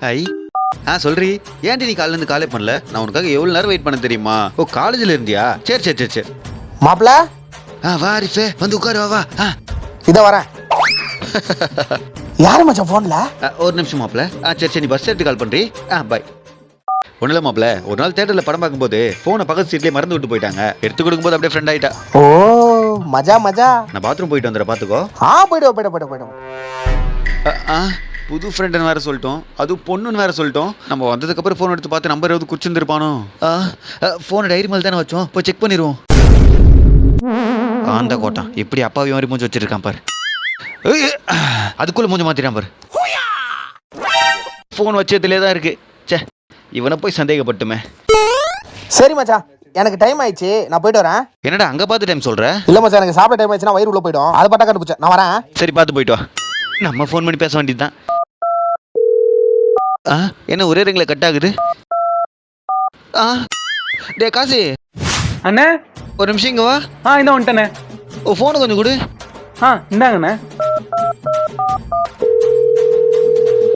ஐ ஆ சொல்றி. ஏன்டி நீ காலைல இருந்து காலே பண்ணல? நான் உனக்காக எவ்வளவு நேரம் வெயிட் பண்ண தெரியுமா? ஓ காலேஜ்ல இருந்தியா? சரி சரி சரி சரி. மாப்பிள ஆ வா அரிஃபே. வந்து உட்காரு வா வா. ஆ. இத வரேன். யாரு மச்சான் போன்ல ஆ, ஒரு நிமிஷம் மாப்ள. ஆ சரி சரி நீ பஸ் எடுத்து கால் பண்றி. ஆ பாய் ஒன்றும் இல்லை மாப்ள. ஒரு நாள் தேட்டரில் படம் பார்க்கும்போது ஃபோனை பக்கத்து சீட்லேயே மறந்து விட்டு போயிட்டாங்க. எடுத்து கொடுக்கும்போது அப்படியே ஃப்ரெண்ட் ஆயிட்டா. ஓ மஜா மஜா. நான் பாத்ரூம் போயிட்டு வந்துடுறேன் பார்த்துக்கோ ஆ போயிடுவோம் போயிடும் போயிடும் ஆ, ஆ. புது ஃப்ரெண்டுன்னு வேற சொல்லிட்டோம். அதுவும் பொண்ணுன்னு வேற சொல்லிட்டோம். நம்ம வந்ததுக்கப்புறம் ஃபோன் எடுத்து பார்த்து நம்பர் எதாவது குச்சிருந்துருப்பானோ? ஃபோனை டைரி மேலே தானே வச்சோம். போய் செக் பண்ணிடுவோம் ஆந்த கோட்டான் எப்படி அப்பாவி மாதிரி மூஞ்சி வச்சிருக்கான் பாரு. அதுக்குள்ள மூஞ்சி மாத்திட்டான் பாரு. ஃபோன் வச்சதுலேயே தான் இருக்கு. ச்சே இவனை போய் சந்தேகப்பட்டுமே. சரி மச்சான். எனக்கு டைம் ஆயிடுச்சு. நான் போயிட்டு வரேன். என்னடா அங்க பார்த்து டைம் சொல்ற? இல்ல மச்சான் எனக்கு சாப்பிட டைம் ஆயிடுச்சுன்னா வயிறு உள்ள போயிடும். அது பட்டா கண்டுபிடிச்சேன். நான் வரேன். சரி பார்த்து போயிட்டு வா. நம்ம ஃபோன் பண்ணி பேச வேண்டியதுதான். ஆ? என்ன ஒரே ரிங்ல கட் ஆகுது? ஆ? டே காசு. அண்ணே? ஒரு நிமிஷம் இங்க வா. ஆ இந்த வந்துட்டேண்ணே. ஓ ஃபோனு கொஞ்சம் கொடு. ஆ இந்தாங்கண்ணே.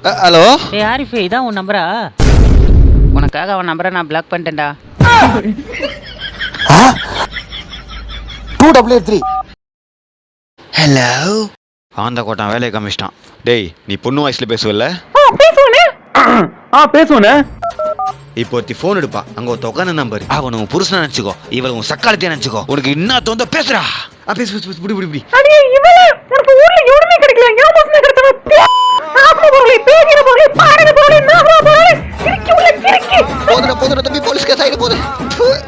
அ, ஹலோ? ஏய் ஆரிஃபே இதான் உன் நம்பரா உனக்காக அவன் நம்பரை நான் block பண்ணிட்டேன்டா. Two double eight three hello ஆந்த கோட்டான் வேலையை காமிச்சிட்டான். டேய் நீ பொண்ணு வாய்ஸ்ல பேசுவல்ல? ஆ பேசுவோண்ணே. இப்போ ஒருத்தி ஃபோன் எடுப்பா. அங்க ஒரு தொக்கான நம்பர். அவன் உன் புருஷனா நினைச்சுக்கோ. இவளை உன் சக்காலத்தையா நினைச்சுக்கோ. உனக்கு என்ன தோந்த பேசுறா ஆ பேசு பேசு புடி புடி புடி. அடி இவளே ஊர்ல எவனுமே கிடைக்கல. நாகர கிறுக்கி உள்ள கிறுக்கி. போதுடா போதுடா தம்பி போலீஸ் கேஸ் ஆயிடு போது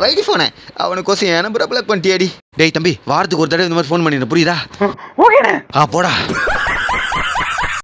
வைடி ஃபோனே அவனுக்கோசம் என் நம்பரை பிளாக் பண்ணிட்டியாடி. டேய் தம்பி வாரத்துக்கு ஒரு தடவை இந்த மாதிரி ஃபோன் பண்ணிடு புரியுதா? ஓகேண்ணே. ஆ போடா.